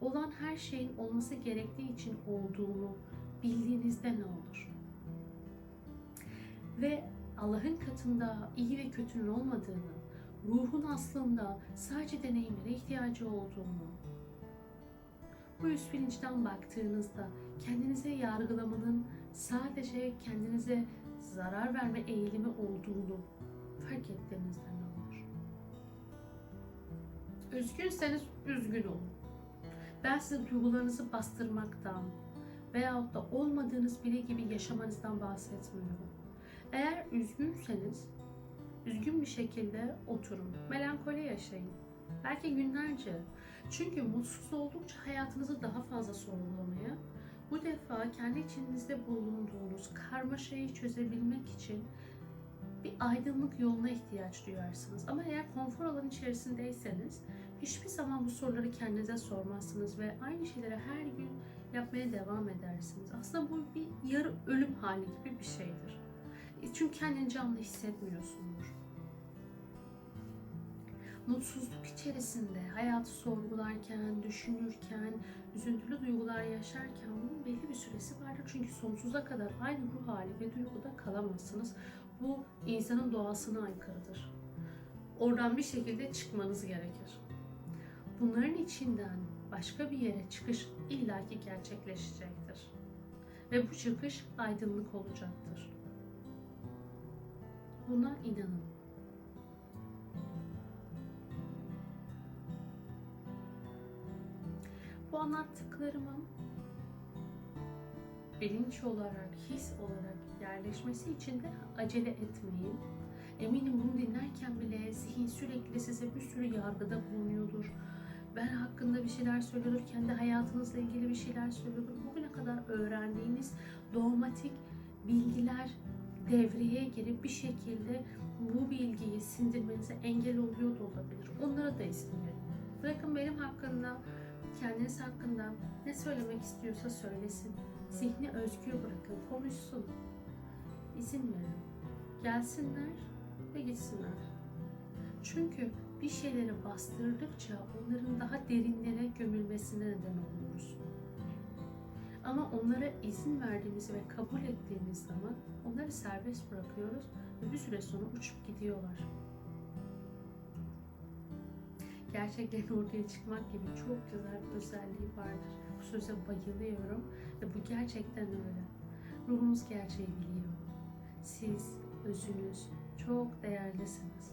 Olan her şeyin olması gerektiği için olduğunu bildiğinizde ne olur? Ve Allah'ın katında iyi ve kötünün olmadığını, ruhun aslında sadece deneyimlere ihtiyacı olduğunu, bu üst bilinçten baktığınızda kendinize yargılamanın sadece kendinize zarar verme eğilimi olduğunu fark ettiğinizde ne olur? Üzgünseniz üzgün olun. Ben size duygularınızı bastırmaktan veyahut da olmadığınız biri gibi yaşamanızdan bahsetmiyorum. Eğer üzgünseniz üzgün bir şekilde oturun. Melankoli yaşayın. Belki günlerce. Çünkü mutsuz oldukça hayatınızı daha fazla sorgulamaya, bu defa kendi içinizde bulunduğunuz karmaşayı çözebilmek için bir aydınlık yoluna ihtiyaç duyarsınız. Ama eğer konfor alanı içerisindeyseniz hiçbir zaman bu soruları kendinize sormazsınız ve aynı şeyleri her gün yapmaya devam edersiniz. Aslında bu bir yarı ölüm hali gibi bir şeydir. E, Çünkü kendini canlı hissetmiyorsundur. Mutsuzluk içerisinde hayatı sorgularken, düşünürken, üzüntülü duygular yaşarken bunun belli bir süresi vardır. Çünkü sonsuza kadar aynı ruh hali ve duyguda kalamazsınız. Bu insanın doğasına aykırıdır. Oradan bir şekilde çıkmanız gerekir. Bunların içinden başka bir yere çıkış illaki gerçekleşecektir. Ve bu çıkış aydınlık olacaktır. Buna inanın. Bu anlattıklarımın bilinç olarak, his olarak yerleşmesi için de acele etmeyin. Eminim bunu dinlerken bile zihin sürekli size bir sürü yargıda bulunuyordur. Ben hakkında bir şeyler söylüyordur, kendi hayatınızla ilgili bir şeyler söylüyordur. Bugüne kadar öğrendiğiniz dogmatik bilgiler devreye girip bir şekilde bu bilgiyi sindirmenize engel oluyor da olabilir. Onlara da izin verin. Bırakın benim hakkında, kendiniz hakkında ne söylemek istiyorsa söylesin. Zihni özgür bırakın, konuşsun. İzin verin. Gelsinler ve gitsinler. Çünkü bir şeyleri bastırdıkça onların daha derinlere gömülmesine neden oluyoruz. Ama onlara izin verdiğimiz ve kabul ettiğimiz zaman onları serbest bırakıyoruz ve bir süre sonra uçup gidiyorlar. Gerçekten ortaya çıkmak gibi çok güzel bir özelliği vardır. Bu söze bayılıyorum ve bu gerçekten öyle. Ruhumuz gerçeği biliyor. Siz, özünüz çok değerlisiniz.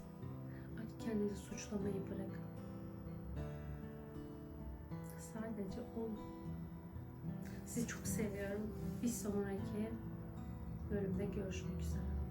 Artık kendinizi suçlamayı bırakın. Sadece olun. Sizi çok seviyorum. Bir sonraki bölümde görüşmek üzere.